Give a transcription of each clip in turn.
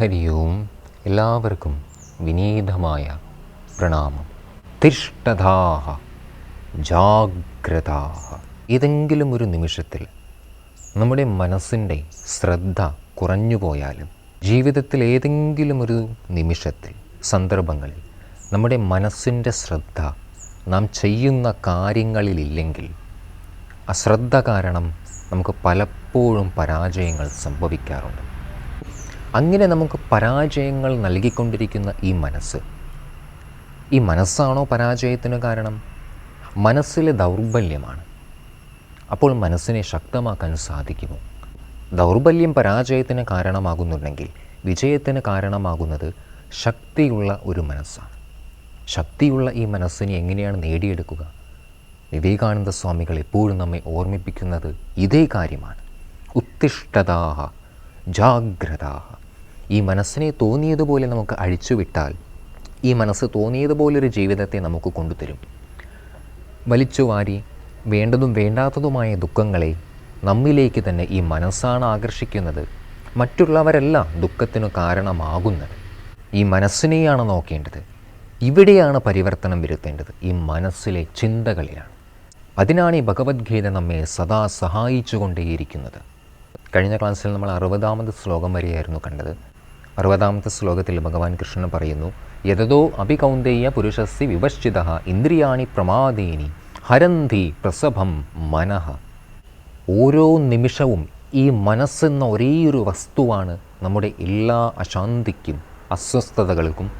ഹരി ഓം എല്ലാവർക്കും വിനീതമായ പ്രണാമം. തിഷ്ടതാഹ ജാഗ്രതാഹ. ഏതെങ്കിലും ഒരു നിമിഷത്തിൽ നമ്മുടെ മനസ്സിന്റെ ശ്രദ്ധ കുറഞ്ഞു പോയാലും ജീവിതത്തിൽ ഏതെങ്കിലും ഒരു നിമിഷത്തിൽ സന്ദർഭങ്ങളിൽ നമ്മുടെ മനസ്സിന്റെ ശ്രദ്ധ നാം ചെയ്യുന്ന കാര്യങ്ങളിലില്ലെങ്കിൽ അശ്രദ്ധ കാരണം നമുക്ക് പലപ്പോഴും പരാജയങ്ങൾ സംഭവിക്കാറുണ്ട്. അങ്ങനെ നമുക്ക് പരാജയങ്ങൾ നൽകിക്കൊണ്ടിരിക്കുന്ന ഈ മനസ്സ്. ഈ മനസ്സാണോ പരാജയത്തിന് കാരണം? മനസ്സിലെ ദൗർബല്യമാണ്. അപ്പോൾ മനസ്സിനെ ശക്തമാക്കാൻ സാധിക്കുമോ? ദൗർബല്യം പരാജയത്തിന് കാരണമാകുന്നുണ്ടെങ്കിൽ വിജയത്തിന് കാരണമാകുന്നത് ശക്തിയുള്ള ഒരു മനസ്സാണ്. ശക്തിയുള്ള ഈ മനസ്സിനെ എങ്ങനെയാണ് നേടിയെടുക്കുക? വിവേകാനന്ദ സ്വാമികൾ എപ്പോഴും നമ്മെ ഓർമ്മിപ്പിക്കുന്നത് ഇതേ കാര്യമാണ്. ഉത്തിഷ്ഠതാഹ ജാഗ്രതാഹ ഈ മനസ്സിനെ തോന്നിയതുപോലെ നമുക്ക് അഴിച്ചുവിട്ടാൽ ഈ മനസ്സ് തോന്നിയതുപോലൊരു ജീവിതത്തെ നമുക്ക് കൊണ്ടുതരും. വലിച്ചുവാരി വേണ്ടതും വേണ്ടാത്തതുമായ ദുഃഖങ്ങളെ നമ്മിലേക്ക് തന്നെ ഈ മനസ്സാണ് ആകർഷിക്കുന്നത്. മറ്റുള്ളവരല്ല ദുഃഖത്തിനു കാരണമാകുന്നത്. ഈ മനസ്സിനെയാണ് നോക്കേണ്ടത്. ഇവിടെയാണ് പരിവർത്തനം വരുത്തേണ്ടത്. ഈ മനസ്സിലെ ചിന്തകളിലാണ്. അതിനാണ് ഈ ഭഗവത്ഗീത നമ്മെ സദാ സഹായിച്ചുകൊണ്ടേയിരിക്കുന്നത്. കഴിഞ്ഞ ക്ലാസ്സിൽ നമ്മൾ അറുപതാമത് ശ്ലോകം വരെയായിരുന്നു കണ്ടത്. അറുപതാമത്തെ ശ്ലോകത്തിൽ ഭഗവാൻ കൃഷ്ണൻ പറയുന്നു യതതോ അഭികൗന്ദേയ പുരുഷസ് വിവശ്ചിത ഇന്ദ്രിയാണി പ്രമാദേനി ഹരന്തി പ്രസഭം മനഃ. ഓരോ നിമിഷവും ഈ മനസ്സെന്ന ഒരേയൊരു വസ്തുവാണ് നമ്മുടെ എല്ലാ അശാന്തിക്കും അസ്വസ്ഥതകൾക്കും.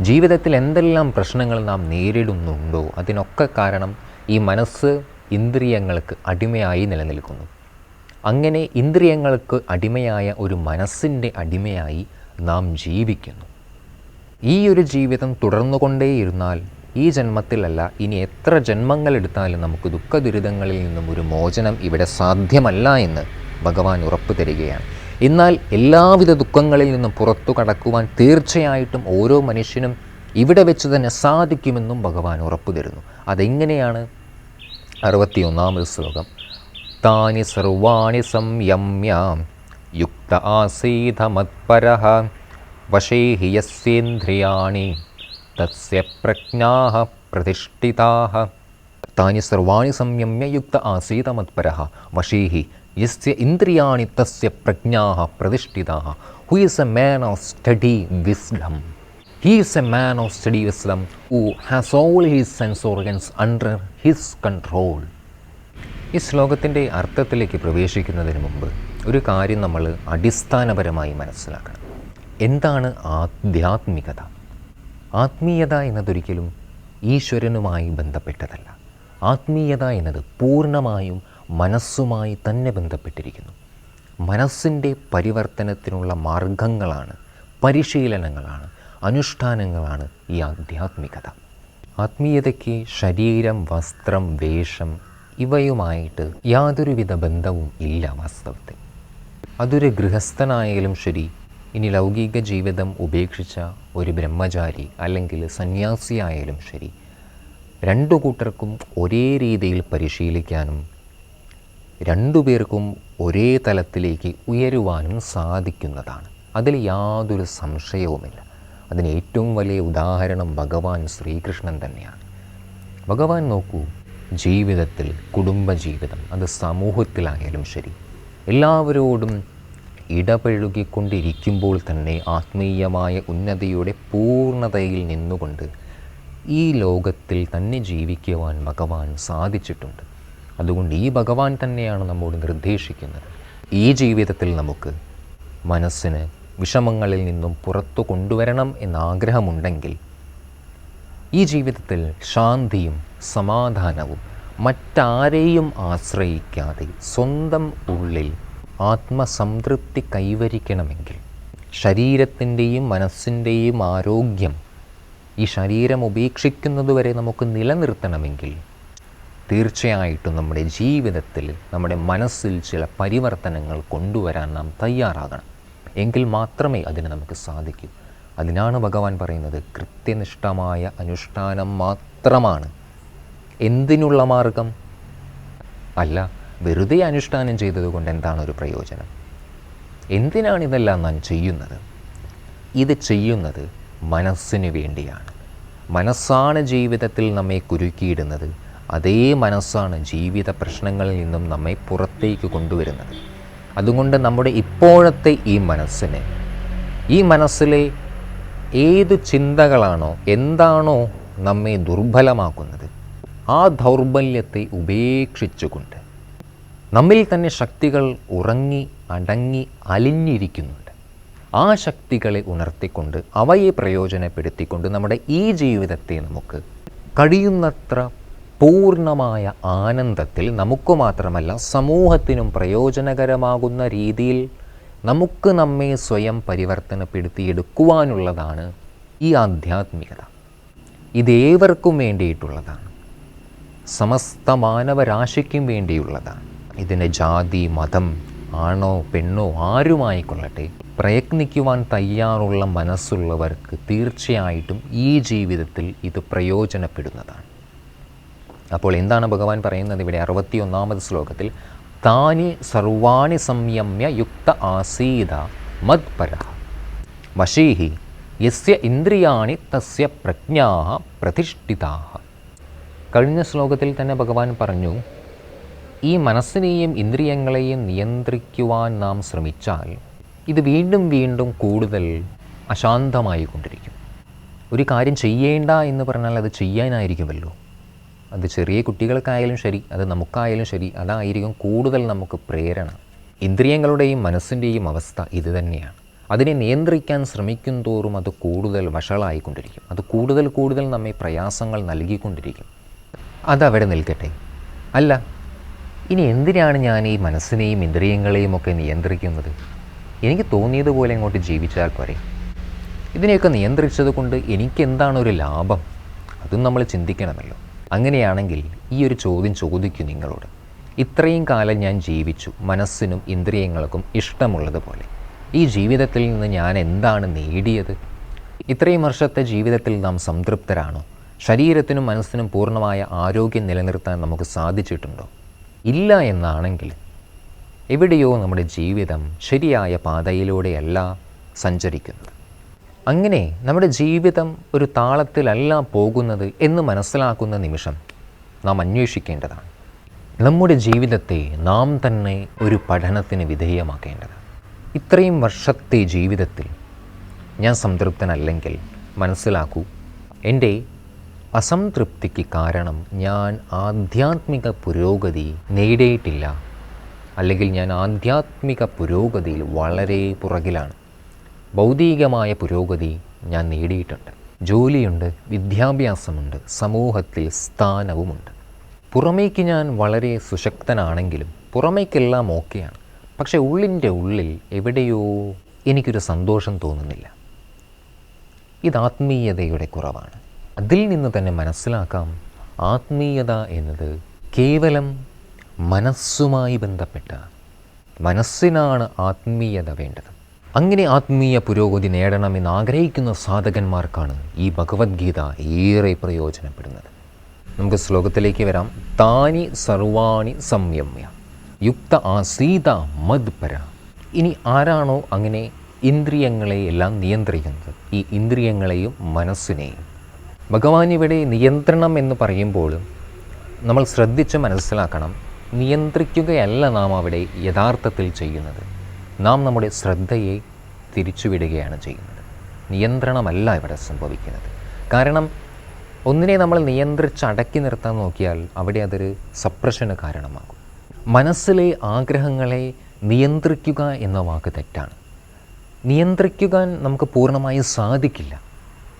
ജീവിതത്തിൽ എന്തെല്ലാം പ്രശ്നങ്ങൾ നാം നേരിടുന്നുണ്ടോ അതിനൊക്കെ കാരണം ഈ മനസ്സ് ഇന്ദ്രിയങ്ങൾക്ക് അടിമയായി നിലനിൽക്കുന്നു. അങ്ങനെ ഇന്ദ്രിയങ്ങൾക്ക് അടിമയായ ഒരു മനസ്സിന്റെ അടിമയായി നാം ജീവിക്കുന്നു. ഈ ഒരു ജീവിതം തുടർന്നുകൊണ്ടേയിരുന്നാൽ ഈ ജന്മത്തിലല്ല ഇനി എത്ര ജന്മങ്ങൾ എടുത്താലും നമുക്ക് ദുഃഖ ദുരിതങ്ങളിൽ നിന്നും ഒരു മോചനം ഇവിടെ സാധ്യമല്ല എന്ന് ഭഗവാൻ ഉറപ്പ് തരികയാണ്. എന്നാൽ എല്ലാവിധ ദുഃഖങ്ങളിൽ നിന്നും പുറത്തു കടക്കുവാൻ തീർച്ചയായിട്ടും ഓരോ മനുഷ്യനും ഇവിടെ വെച്ച് തന്നെ സാധിക്കുമെന്നും ഭഗവാൻ ഉറപ്പു തരുന്നു. അതെങ്ങനെയാണ്? അറുപത്തിയൊന്നാമത് ശ്ലോകം. താനി സർവാണി സംയമ്യ യുക്ത ആസീത മത്പര വശേ ഹി യസ്യേന്ദ്രിയാണി തസ്യ പ്രജ്ഞാ പ്രതിഷ്ഠിതാ താനി സർവാണി സംയമ്യ യുക്ത ആസീത മത്പര വശേ ഹി യസ്യ ഇന്ദ്രിയാണി തസ്യ പ്രജ്ഞാ പ്രതിഷ്ഠിതാ who is a man of study wisdom he is a man of study wisdom who has all his sense organs under his control ഈ ശ്ലോകത്തിന്റെ അർത്ഥത്തിലേക്ക് പ്രവേശിക്കുന്നതിന് മുമ്പ് ഒരു കാര്യം നമ്മൾ അടിസ്ഥാനപരമായി മനസ്സിലാക്കണം. എന്താണ് ആധ്യാത്മികത? ആത്മീയത എന്നതൊരിക്കലും ഈശ്വരനുമായി ബന്ധപ്പെട്ടതല്ല. ആത്മീയത എന്നത് പൂർണമായും മനസ്സുമായി തന്നെ ബന്ധപ്പെട്ടിരിക്കുന്നു. മനസ്സിന്റെ പരിവർത്തനത്തിനുള്ള മാർഗങ്ങളാണ് പരിശീലനങ്ങളാണ് അനുഷ്ഠാനങ്ങളാണ് ഈ ആധ്യാത്മികത. ആത്മീയതയ്ക്ക് ശരീരം വസ്ത്രം വേഷം ഇവയുമായിട്ട് യാതൊരുവിധ ബന്ധവും ഇല്ല വാസ്തവത്തിൽ. അതൊരു ഗൃഹസ്ഥനായാലും ശരി ഇനി ലൗകിക ജീവിതം ഉപേക്ഷിച്ച ഒരു ബ്രഹ്മചാരി അല്ലെങ്കിൽ സന്യാസിയായാലും ശരി രണ്ടു കൂട്ടർക്കും ഒരേ രീതിയിൽ പരിശീലിക്കാനും രണ്ടുപേർക്കും ഒരേ തലത്തിലേക്ക് ഉയരുവാനും സാധിക്കുന്നതാണ്. അതിൽ യാതൊരു സംശയവുമില്ല. അതിന് ഏറ്റവും വലിയ ഉദാഹരണം ഭഗവാൻ ശ്രീകൃഷ്ണൻ തന്നെയാണ്. ഭഗവാൻ നോക്കൂ ജീവിതത്തിൽ കുടുംബജീവിതം അത് സമൂഹത്തിലായാലും ശരി എല്ലാവരോടും ഇടപഴകിക്കൊണ്ടിരിക്കുമ്പോൾ തന്നെ ആത്മീയമായ ഉന്നതിയുടെ പൂർണതയിൽ നിന്നുകൊണ്ട് ഈ ലോകത്തിൽ തന്നെ ജീവിക്കുവാൻ ഭഗവാൻ സാധിച്ചിട്ടുണ്ട്. അതുകൊണ്ട് ഈ ഭഗവാൻ തന്നെയാണ് നമ്മോട് നിർദ്ദേശിക്കുന്നത്. ഈ ജീവിതത്തിൽ നമുക്ക് മനസ്സിന് വിഷമങ്ങളിൽ നിന്നും പുറത്തു കൊണ്ടുവരണം എന്നാഗ്രഹമുണ്ടെങ്കിൽ ഈ ജീവിതത്തിൽ ശാന്തിയും സമാധാനവും മറ്റാരെയും ആശ്രയിക്കാതെ സ്വന്തം ഉള്ളിൽ ആത്മസംതൃപ്തി കൈവരിക്കണമെങ്കിൽ ശരീരത്തിന്റെയും മനസ്സിന്റെയും ആരോഗ്യം ഈ ശരീരം ഉപേക്ഷിക്കുന്നതുവരെ നമുക്ക് നിലനിർത്തണമെങ്കിൽ തീർച്ചയായിട്ടും നമ്മുടെ ജീവിതത്തിൽ നമ്മുടെ മനസ്സിൽ ചില പരിവർത്തനങ്ങൾ കൊണ്ടുവരാൻ നാം തയ്യാറാകണം. എങ്കിൽ മാത്രമേ അതിന് നമുക്ക് സാധിക്കൂ. അതിനാണ് ഭഗവാൻ പറയുന്നത് കൃത്യനിഷ്ഠമായ അനുഷ്ഠാനം മാത്രമാണ്. എന്തിനുള്ള മാർഗം? അല്ല വെറുതെ അനുഷ്ഠാനം ചെയ്തതുകൊണ്ട് എന്താണ് ഒരു പ്രയോജനം? എന്തിനാണ് ഇതെല്ലാം നാം ചെയ്യുന്നത്? ഇത് ചെയ്യുന്നത് മനസ്സിന് വേണ്ടിയാണ്. മനസ്സാണ് ജീവിതത്തിൽ നമ്മെ കുരുക്കിയിടുന്നത്. അതേ മനസ്സാണ് ജീവിത പ്രശ്നങ്ങളിൽ നിന്നും നമ്മെ പുറത്തേക്ക് കൊണ്ടുവരുന്നത്. അതുകൊണ്ട് നമ്മുടെ ഇപ്പോഴത്തെ ഈ മനസ്സിനെ ഈ മനസ്സിലെ ഏത് ചിന്തകളാണോ എന്താണോ നമ്മെ ദുർബലമാക്കുന്നത് ആ ദൗർബല്യത്തെ ഉപേക്ഷിച്ചുകൊണ്ട് നമ്മിൽ തന്നെ ശക്തികൾ ഉറങ്ങി അടങ്ങി അലിഞ്ഞിരിക്കുന്നുണ്ട്. ആ ശക്തികളെ ഉണർത്തിക്കൊണ്ട് അവയെ പ്രയോജനപ്പെടുത്തിക്കൊണ്ട് നമ്മുടെ ഈ ജീവിതത്തെ നമുക്ക് കഴിയുന്നത്ര പൂർണമായ ആനന്ദത്തിൽ നമുക്ക് മാത്രമല്ല സമൂഹത്തിനും പ്രയോജനകരമാകുന്ന രീതിയിൽ നമുക്ക് നമ്മെ സ്വയം പരിവർത്തനപ്പെടുത്തിയെടുക്കുവാനുള്ളതാണ് ഈ ആധ്യാത്മികത. ഇതേവർക്കും വേണ്ടിയിട്ടുള്ളതാണ്. സമസ്ത മാനവരാശിക്കും വേണ്ടിയുള്ളതാണ്. ഇതിന് ജാതി മതം ആണോ പെണ്ണോ ആരുമായിക്കൊള്ളട്ടെ പ്രയത്നിക്കുവാൻ തയ്യാറുള്ള മനസ്സുള്ളവർക്ക് തീർച്ചയായിട്ടും ഈ ജീവിതത്തിൽ ഇത് പ്രയോജനപ്പെടുന്നതാണ്. അപ്പോൾ എന്താണ് ഭഗവാൻ പറയുന്നത് ഇവിടെ അറുപത്തി ഒന്നാമത് ശ്ലോകത്തിൽ? താനി സർവാണി സംയമ്യ യുക്ത ആസീത മത്പര വശീഹി യസ്യ ഇന്ദ്രിയാണി തസ്യ പ്രജ്ഞാ പ്രതിഷ്ഠിതാ കഴിഞ്ഞ ശ്ലോകത്തിൽ തന്നെ ഭഗവാൻ പറഞ്ഞു ഈ മനസ്സിനെയും ഇന്ദ്രിയങ്ങളെയും നിയന്ത്രിക്കുവാൻ നാം ശ്രമിച്ചാൽ ഇത് വീണ്ടും വീണ്ടും കൂടുതൽ അശാന്തമായി കൊണ്ടിരിക്കും ഒരു കാര്യം ചെയ്യേണ്ട എന്ന് പറഞ്ഞാൽ അത് ചെയ്യാനായിരിക്കുമല്ലോ. അത് ചെറിയ കുട്ടികൾക്കായാലും ശരി അത് നമുക്കായാലും ശരി അതായിരിക്കും കൂടുതൽ നമുക്ക് പ്രേരണ. ഇന്ദ്രിയങ്ങളുടെയും മനസ്സിന്റെയും അവസ്ഥ ഇത് തന്നെയാണ്. അതിനെ നിയന്ത്രിക്കാൻ ശ്രമിക്കും തോറും അത് കൂടുതൽ വഷളായിക്കൊണ്ടിരിക്കും. അത് കൂടുതൽ കൂടുതൽ നമ്മെ പ്രയാസങ്ങൾ നൽകിക്കൊണ്ടിരിക്കും. അതവിടെ നിൽക്കട്ടെ. അല്ല ഇനി എന്തിനാണ് ഞാൻ ഈ മനസ്സിനെയും ഇന്ദ്രിയങ്ങളെയും ഒക്കെ നിയന്ത്രിക്കുന്നത്? എനിക്ക് തോന്നിയതുപോലെ ഇങ്ങോട്ട് ജീവിച്ചാൽ പോരെ. ഇതിനെയൊക്കെ നിയന്ത്രിച്ചത് കൊണ്ട് എനിക്കെന്താണ് ഒരു ലാഭം? അതും നമ്മൾ ചിന്തിക്കണമല്ലോ. അങ്ങനെയാണെങ്കിൽ ഈ ഒരു ചോദ്യം ചോദിക്കും നിങ്ങളോട്. ഇത്രയും കാലം ഞാൻ ജീവിച്ചു മനസ്സിനും ഇന്ദ്രിയങ്ങൾക്കും ഇഷ്ടമുള്ളതുപോലെ. ഈ ജീവിതത്തിൽ നിന്ന് ഞാൻ എന്താണ് നേടിയത്? ഇത്രയും വർഷത്തെ ജീവിതത്തിൽ നാം സംതൃപ്തരാണോ? ശരീരത്തിനും മനസ്സിനും പൂർണമായ ആരോഗ്യം നിലനിർത്താൻ നമുക്ക് സാധിച്ചിട്ടുണ്ടോ? ഇല്ല എന്നാണെങ്കിൽ എവിടെയോ നമ്മുടെ ജീവിതം ശരിയായ പാതയിലൂടെയല്ല സഞ്ചരിക്കുന്നത്. അങ്ങനെ നമ്മുടെ ജീവിതം ഒരു താളത്തിലല്ല പോകുന്നത് എന്ന് മനസ്സിലാക്കുന്ന നിമിഷം നാം അന്വേഷിക്കേണ്ടതാണ്. നമ്മുടെ ജീവിതത്തെ നാം തന്നെ ഒരു പഠനത്തിന് വിധേയമാക്കേണ്ടതാണ്. ഇത്രയും വർഷത്തെ ജീവിതത്തിൽ ഞാൻ സംതൃപ്തനല്ലെങ്കിൽ മനസ്സിലാക്കൂ എന്റെ അസംതൃപ്തിക്ക് കാരണം ഞാൻ ആധ്യാത്മിക പുരോഗതി നേടിയിട്ടില്ല. അല്ലെങ്കിൽ ഞാൻ ആധ്യാത്മിക പുരോഗതിയിൽ വളരെ പുറകിലാണ്. ഭൗതികമായ പുരോഗതി ഞാൻ നേടിയിട്ടുണ്ട്. ജോലിയുണ്ട് വിദ്യാഭ്യാസമുണ്ട് സമൂഹത്തിൽ സ്ഥാനവുമുണ്ട്. പുറമേക്ക് ഞാൻ വളരെ സുശക്തനാണെങ്കിലും പുറമേക്കെല്ലാം ഓക്കെയാണ്. പക്ഷേ ഉള്ളിന്റെ ഉള്ളിൽ എവിടെയോ എനിക്കൊരു സന്തോഷം തോന്നുന്നില്ല. ഇത് ആത്മീയതയുടെ കുറവാണ്. അതിൽ നിന്ന് തന്നെ മനസ്സിലാക്കാം ആത്മീയത എന്നത് കേവലം മനസ്സുമായി ബന്ധപ്പെട്ട മനസ്സിനാണ് ആത്മീയത വേണ്ടത്. അങ്ങനെ ആത്മീയ പുരോഗതി നേടണമെന്ന് ആഗ്രഹിക്കുന്ന സാധകന്മാർക്കാണ് ഈ ഭഗവത്ഗീത ഏറെ പ്രയോജനപ്പെടുന്നത്. നമുക്ക് ശ്ലോകത്തിലേക്ക് വരാം. താനി സർവാണി സംയമ്യ. യുക്ത ആസീത മദ്പര ഇനി ആരാണോ അങ്ങനെ ഇന്ദ്രിയങ്ങളെ എല്ലാം നിയന്ത്രിക്കുന്നത്? ഈ ഇന്ദ്രിയങ്ങളെയും മനസ്സിനെയും. ഭഗവാൻ ഇവിടെ നിയന്ത്രണം എന്ന് പറയുമ്പോൾ നമ്മൾ ശ്രദ്ധിച്ച് മനസ്സിലാക്കണം. നിയന്ത്രിക്കുകയല്ല നാം അവിടെ യഥാർത്ഥത്തിൽ ചെയ്യുന്നത്. നാം നമ്മുടെ ശ്രദ്ധയെ തിരിച്ചുവിടുകയാണ് ചെയ്യുന്നത്. നിയന്ത്രണമല്ല ഇവിടെ സംഭവിക്കുന്നത്. കാരണം ഒന്നിനെ നമ്മൾ നിയന്ത്രിച്ച് അടക്കി നിർത്താൻ നോക്കിയാൽ അവിടെ അതൊരു സപ്രഷന് കാരണമാകും. മനസ്സിലെ ആഗ്രഹങ്ങളെ നിയന്ത്രിക്കുക എന്ന വാക്ക് തെറ്റാണ്. നിയന്ത്രിക്കുവാൻ നമുക്ക് പൂർണമായും സാധിക്കില്ല.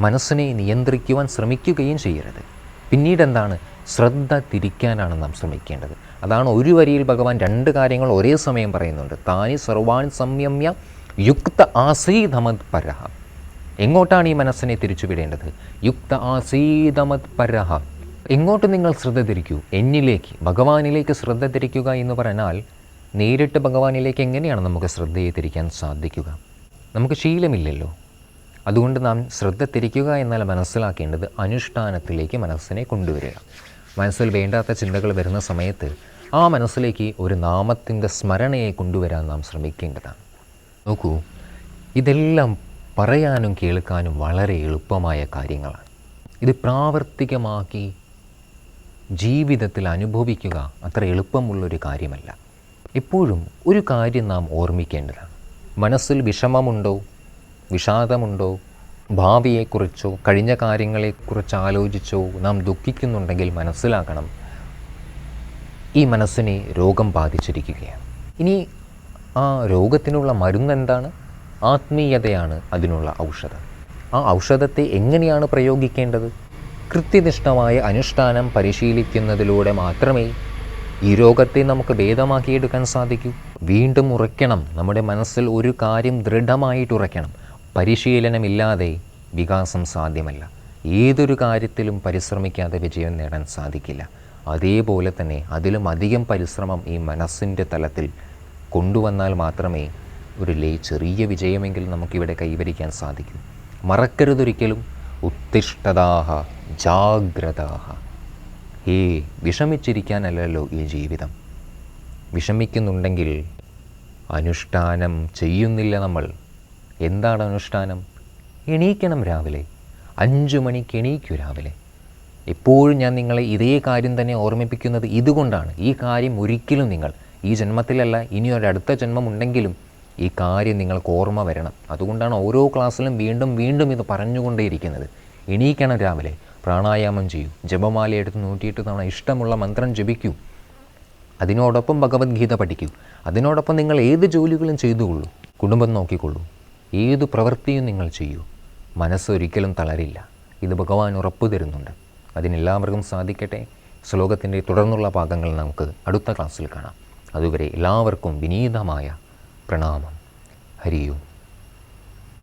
മനസ്സിനെ നിയന്ത്രിക്കുവാൻ ശ്രമിക്കുകയും ചെയ്യരുത്. പിന്നീട് എന്താണ് ശ്രദ്ധ തിരിക്കാനാണ് നാം ശ്രമിക്കേണ്ടത്. അതാണ് ഒരു വരിയിൽ ഭഗവാൻ രണ്ട് കാര്യങ്ങൾ ഒരേ സമയം പറയുന്നുണ്ട്. താനി സർവാൻ സംയമ്യ യുക്ത ആസീതമത് പരഹ. എങ്ങോട്ടാണ് ഈ മനസ്സിനെ തിരിച്ചുവിടേണ്ടത്? യുക്ത ആസീതമത് പരഹ. എങ്ങോട്ട് നിങ്ങൾ ശ്രദ്ധ തിരിക്കൂ? എന്നിലേക്ക്. ഭഗവാനിലേക്ക് ശ്രദ്ധ തിരിക്കുക എന്ന് പറഞ്ഞാൽ നേരിട്ട് ഭഗവാനിലേക്ക് എങ്ങനെയാണ് നമുക്ക് ശ്രദ്ധയെ തിരിക്കാൻ സാധിക്കുക? നമുക്ക് ശീലമില്ലല്ലോ. അതുകൊണ്ട് നാം ശ്രദ്ധ തിരിക്കുക എന്നാൽ മനസ്സിലാക്കേണ്ടത് അനുഷ്ഠാനത്തിലേക്ക് മനസ്സിനെ കൊണ്ടുവരിക. മനസ്സിൽ വേണ്ടാത്ത ചിന്തകൾ വരുന്ന സമയത്ത് ആ മനസ്സിലേക്ക് ഒരു നാമത്തിന്റെ സ്മരണയെ കൊണ്ടുവരാൻ നാം ശ്രമിക്കേണ്ടതാണ്. നോക്കൂ ഇതെല്ലാം പറയാനും കേൾക്കാനും വളരെ എളുപ്പമായ കാര്യങ്ങളാണ്. ഇത് പ്രാവർത്തികമാക്കി ജീവിതത്തിൽ അനുഭവിക്കുക അത്ര എളുപ്പമുള്ളൊരു കാര്യമല്ല. എപ്പോഴും ഒരു കാര്യം നാം ഓർമ്മിക്കേണ്ടതാണ്. മനസ്സിൽ വിഷമമുണ്ടോ? വിഷാദമുണ്ടോ? ഭാവിയെക്കുറിച്ചോ കഴിഞ്ഞ കാര്യങ്ങളെക്കുറിച്ച് ആലോചിച്ചോ നാം ദുഃഖിക്കുന്നുണ്ടെങ്കിൽ മനസ്സിലാക്കണം ഈ മനസ്സിനെ രോഗം ബാധിച്ചിരിക്കുകയാണ്. ഇനി ആ രോഗത്തിനുള്ള മരുന്നെന്താണ്? ആത്മീയതയാണ് അതിനുള്ള ഔഷധം. ആ ഔഷധത്തെ എങ്ങനെയാണ് പ്രയോഗിക്കേണ്ടത്? കൃത്യനിഷ്ഠമായ അനുഷ്ഠാനം പരിശീലിക്കുന്നതിലൂടെ മാത്രമേ ഈ രോഗത്തെ നമുക്ക് ഭേദമാക്കിയെടുക്കാൻ സാധിക്കൂ. വീണ്ടും ഉറയ്ക്കണം. നമ്മുടെ മനസ്സിൽ ഒരു കാര്യം ദൃഢമായിട്ട് ഉറയ്ക്കണം പരിശീലനമില്ലാതെ വികാസം സാധ്യമല്ല. ഏതൊരു കാര്യത്തിലും പരിശ്രമിക്കാതെ വിജയം നേടാൻ സാധിക്കില്ല. അതേപോലെ തന്നെ അതിലും അധികം പരിശ്രമം ഈ മനസ്സിന്റെ തലത്തിൽ കൊണ്ടുവന്നാൽ മാത്രമേ ഒരു ലേ ചെറിയ വിജയമെങ്കിലും നമുക്കിവിടെ കൈവരിക്കാൻ സാധിക്കൂ. മറക്കരുതൊരിക്കലും ഉത്തിഷ്ഠതാഹ ജാഗ്രതാഹ. ഹേ വിഷമിച്ചിരിക്കാനല്ലല്ലോ ഈ ജീവിതം. വിഷമിക്കുന്നുണ്ടെങ്കിൽ അനുഷ്ഠാനം ചെയ്യുന്നില്ല നമ്മൾ. എന്താണ് അനുഷ്ഠാനം? എണീക്കണം രാവിലെ. അഞ്ചു മണിക്ക് എണീക്കൂ രാവിലെ. എപ്പോഴും ഞാൻ നിങ്ങളെ ഇതേ കാര്യം തന്നെ ഓർമ്മിപ്പിക്കുന്നത് ഇതുകൊണ്ടാണ്. ഈ കാര്യം ഒരിക്കലും നിങ്ങൾ ഈ ജന്മത്തിലല്ല ഇനി ഒരടുത്ത ജന്മം ഉണ്ടെങ്കിലും ഈ കാര്യം നിങ്ങൾക്ക് ഓർമ്മ വരണം. അതുകൊണ്ടാണ് ഓരോ ക്ലാസ്സിലും വീണ്ടും വീണ്ടും ഇത് പറഞ്ഞുകൊണ്ടേയിരിക്കുന്നത്. എണീക്കണം രാവിലെ. പ്രാണായാമം ചെയ്യൂ. ജപമാല എടുത്ത് നൂറ്റിയെട്ട് തവണ ഇഷ്ടമുള്ള മന്ത്രം ജപിക്കൂ. അതിനോടൊപ്പം ഭഗവത്ഗീത പഠിക്കൂ. അതിനോടൊപ്പം നിങ്ങൾ ഏത് ജോലികളും ചെയ്തുകൊള്ളൂ. കുടുംബം നോക്കിക്കൊള്ളൂ. ഏത് പ്രവൃത്തിയും നിങ്ങൾ ചെയ്യൂ. മനസ്സ് ഒരിക്കലും തളരില്ല. ഇത് ഭഗവാൻ ഉറപ്പു തരുന്നുണ്ട്. അതിനെല്ലാവർക്കും സാധിക്കട്ടെ. ശ്ലോകത്തിന്റെ തുടർന്നുള്ള ഭാഗങ്ങൾ നമുക്ക് അടുത്ത ക്ലാസ്സിൽ കാണാം. അതുവരെ എല്ലാവർക്കും വിനീതമായ പ്രണാമം. ഹരിയും.